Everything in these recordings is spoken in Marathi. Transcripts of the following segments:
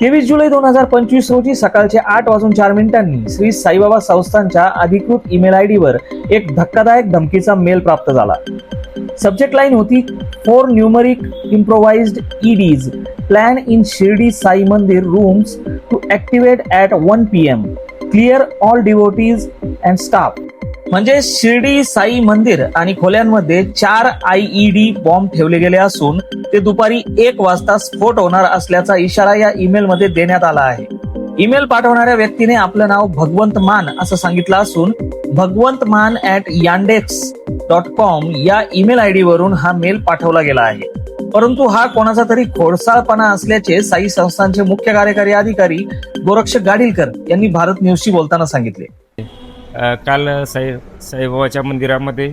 तेवीस जुलै दोन हजार पंचवीस रोजी सकाळचे आठ वाजून चार मिनिटांनी श्री साईबाबा संस्थांच्या अधिकृत ईमेल आय वर एक धक्कादायक धमकीचा मेल प्राप्त झाला. सब्जेक्ट लाईन होती four numeric improvised IEDs plan in Shirdi Sai mandir rooms to activate at one P M clear all devotees and staff म्हणजे शिर्डी साई मंदिर आणि खोल्यांमध्ये चार आयईडी बॉम्ब ठेवले गेले असून ते दुपारी एक वाजता स्फोट होणार असल्याचा इशारा या ईमेल मध्ये देण्यात आला आहे. ईमेल पाठवणाऱ्या व्यक्तीने आपलं नाव भगवंत मान असं सांगितलं असून Bhagwant Mann at Yandex dot com या ईमेल आय डी वरून हा मेल पाठवला गेला आहे. परंतु हा कोणाचा तरी खोडसाळपणा असल्याचे साई संस्थांचे मुख्य कार्यकारी अधिकारी गोरक्ष गाडीलकर यांनी भारत न्यूजशी बोलताना सांगितले. काल साई साईबाबाच्या मंदिरामध्ये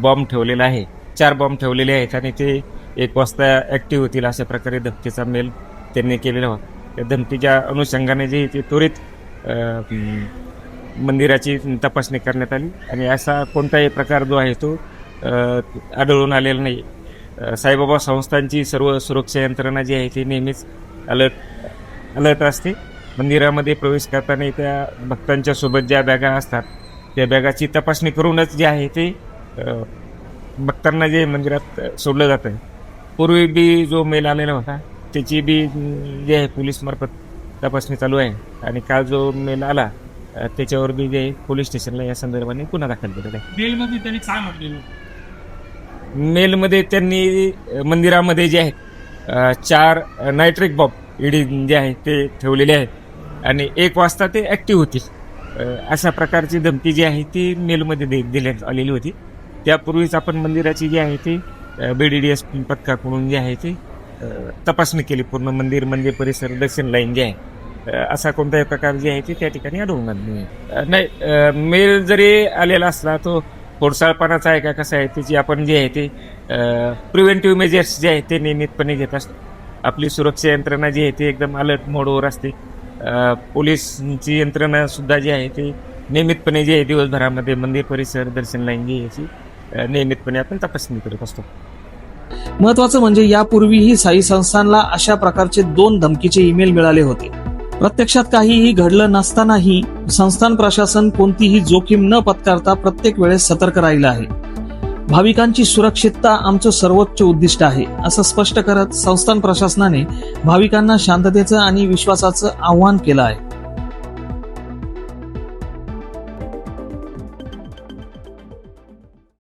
बॉम्ब ठेवलेला आहे. चार बॉम्ब ठेवलेले आहेत आणि ते एक वाजता ॲक्टिव्ह होतील अशा प्रकारे धमकीचा मेल त्यांनी केलेला होता. त्या धमकीच्या अनुषंगाने जे ते त्वरित मंदिराची तपासणी करण्यात आली आणि असा कोणताही प्रकार जो आहे तो आढळून आलेला नाही. साईबाबा संस्थांची सर्व सुरक्षा यंत्रणा जी आहे ती नेहमीच अलर्ट अलर्ट असते. मंदिरामध्ये प्रवेश करताना त्या भक्तांच्या सोबत ज्या बॅगा असतात त्या बॅगाची तपासणी करूनच जे आहे ते भक्तांना जे मंदिरात सोडलं जातं पूर्वी बी जो मेल आलेला होता त्याची बी जे आहे पोलीस मार्फत तपासणी चालू आहे. आणि काल जो मेल आला त्याच्यावर बी जे आहे पोलीस स्टेशनला या संदर्भाने गुन्हा दाखल केलेला आहे. मेलमध्ये त्यांनी काय म्हटलेलं मेलमध्ये त्यांनी मंदिरामध्ये जे आहेत अ, चार नायट्रिक बॉम्ब इडी जे आहे ते ठेवलेले आहेत. आणि एक वाजता ते ॲक्टिव्ह होतील. अशा प्रकारची धमकी जी आहे ती मेलमध्ये दे देण्यात आलेली होती. त्यापूर्वीच आपण मंदिराची जी आहे ती बी डी डी एस पथकाकडून जी आहे ती तपासणी केली. पूर्ण मंदिर मंदिर परिसर दक्षिण लाईन जे आहे. असा कोणताही प्रकार जे आहे ते त्या ठिकाणी आढळून आला नाही. नाही मेल जरी आलेला असला तो खोडसाळपणाचा आहे का कसं आहे त्याची आपण जे आहे ते प्रिव्हेंटिव्ह मेजर्स जे आहे ते नियमितपणे घेत असतो. आपली सुरक्षा यंत्रणा जी आहे ती एकदम अलर्ट मोडवर असते. पोलीसची यंत्रणासुद्धा जी आहे ती नियमितपणे जे आहे दिवसभरामध्ये मंदिर परिसर दर्शन लाईन जी याची नियमितपणे आपण तपासणी करत असतो. महत्वाचं म्हणजे यापूर्वीही साई संस्थानला अशा प्रकारचे दोन धमकीचे ईमेल मिळाले होते. प्रत्यक्षात काहीही घडलं नसतानाही संस्थान प्रशासन कोणतीही जोखीम न पत्कारता प्रत्येक वेळेस सतर्क राहिलं आहे. भाविकांची सुरक्षितता आमचं सर्वोच्च उद्दिष्ट आहे असं स्पष्ट करत संस्थान प्रशासनाने भाविकांना शांततेचं आणि विश्वासाचं आव्हान केलं आहे.